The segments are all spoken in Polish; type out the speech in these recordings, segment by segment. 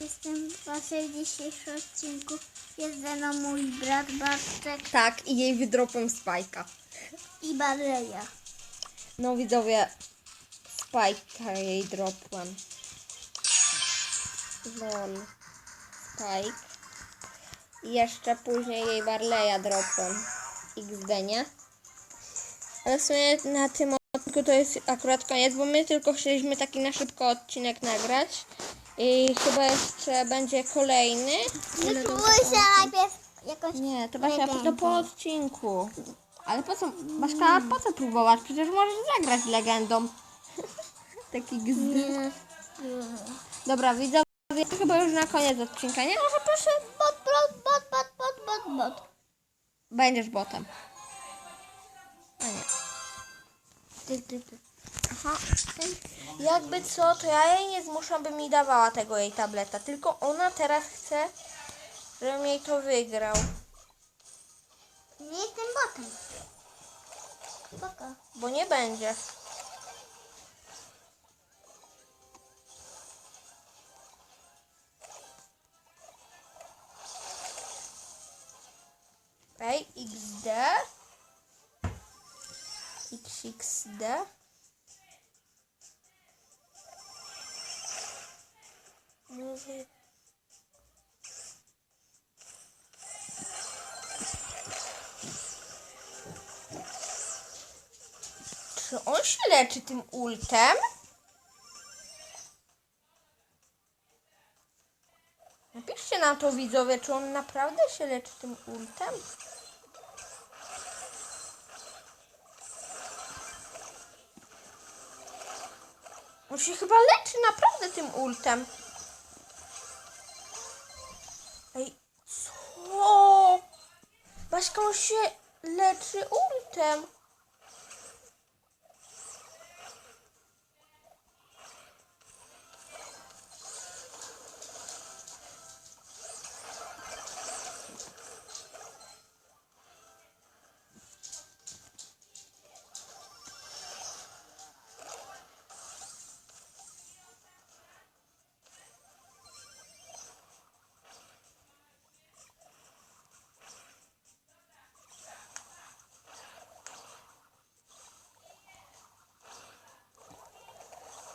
Jestem w waszym dzisiejszym odcinku. Jest ze mną mój brat Bartek Tak, i jej wydropem spajka. i Bareja. No widzowie, spajka jej dropłem. Lol. Spike. I jeszcze później jej Barleya dropłem. XD, nie? Ale w sumie na tym odcinku to jest akurat koniec, bo my tylko chcieliśmy taki na szybko odcinek nagrać. I chyba jeszcze będzie kolejny. Ile to- Wypróbuj się najpierw jakąś... Nie, to Basia, to po odcinku. Ale po co, Baśka, po co próbować? Przecież możesz zagrać legendą. Taki gzdy. Dobra, widzowie, to chyba już na koniec odcinka, nie? Może proszę, Bot, bot, bot, bot, bot, bot, bot. będziesz botem. A nie. Aha. Jakby co, to ja jej nie zmuszam, by mi dawała tego jej tableta. Tylko ona teraz chce, żebym jej to wygrał. Nie jestem botem. Spoko. Bo nie będzie. Ej, XD. XXD. Mówię. Czy on się leczy tym ultem? Napiszcie nam to widzowie, czy on naprawdę się leczy tym ultem? On się chyba leczy naprawdę tym ultem. Ej, co? Baśka, on się leczy ultem.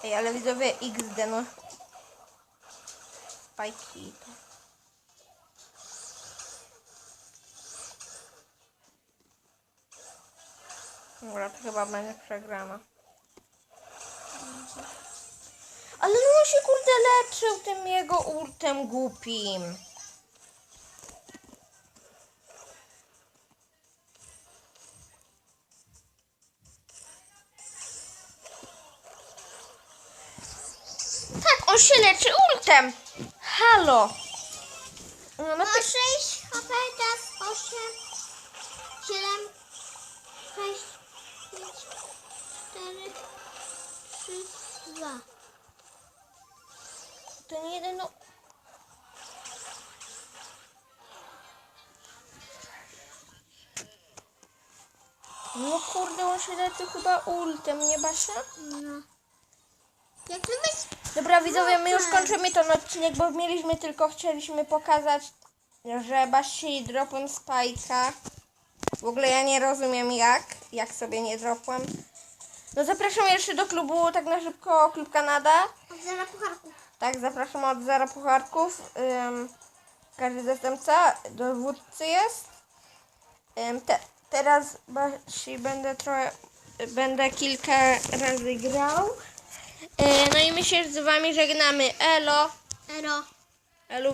Ej, ale widzowie XD, no. Spajki. Dobra, to chyba będzie przegrana. Ale on się kurde leczył tym jego ultem głupim. Tak, on się leczy ultem. Halo. No, no ty... 6 HP, teraz 8, 7, 6, 5, 4, 3, 2. To nie jeden, no... No kurde, on się leczy chyba ultem, nie Basia? No. Jak ty byś... Dobra widzowie, my już tak. kończymy ten odcinek, bo mieliśmy tylko, chcieliśmy pokazać, że Basi dropłem spajka. W ogóle ja nie rozumiem jak, jak sobie nie dropłem. No zapraszam jeszcze do klubu, tak na szybko, klub Kanada. Od zera pucharku. Tak, zapraszam od zera pucharków. Ym, każdy zastępca dowódcy jest. Ym, te, teraz Basi będę trochę, będę kilka razy grał. Yy, no i my się z wami żegnamy. Elo. Ero.